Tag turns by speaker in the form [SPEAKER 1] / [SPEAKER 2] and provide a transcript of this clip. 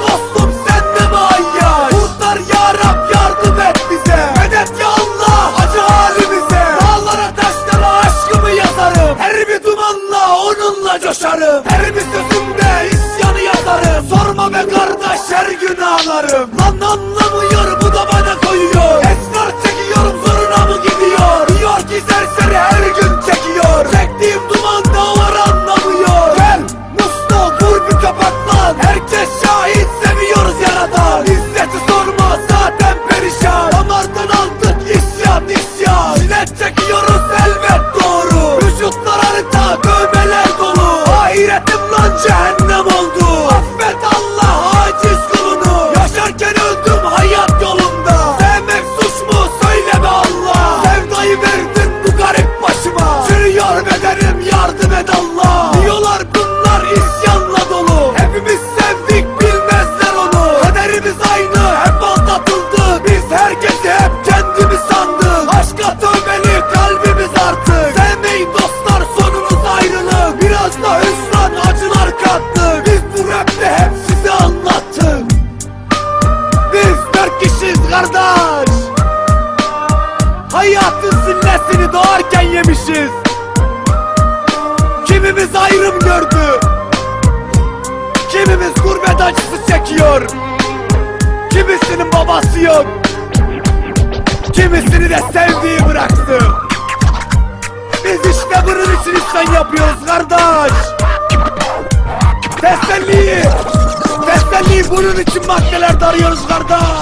[SPEAKER 1] dostum sen de manyak. Kurtar yarab yardım et bize. Medet ya Allah acı halimize. Dağlara taşlara aşkımı yazarım. Her bir dumanla onunla coşarım. Her bir sözümde isyanı yazarım. Sorma be kardeş her gün ağlarım Lan lan lan. etmişiz Kimimiz ayrım gördü? Kimimiz gurbet acısı çekiyor? Kimisinin babası yok? Kimisini de sevdiği bıraktı? Biz işte bunun için işten yapıyoruz kardeş. Teselliyi Teselliyi bunun için maddelerde arıyoruz kardeş.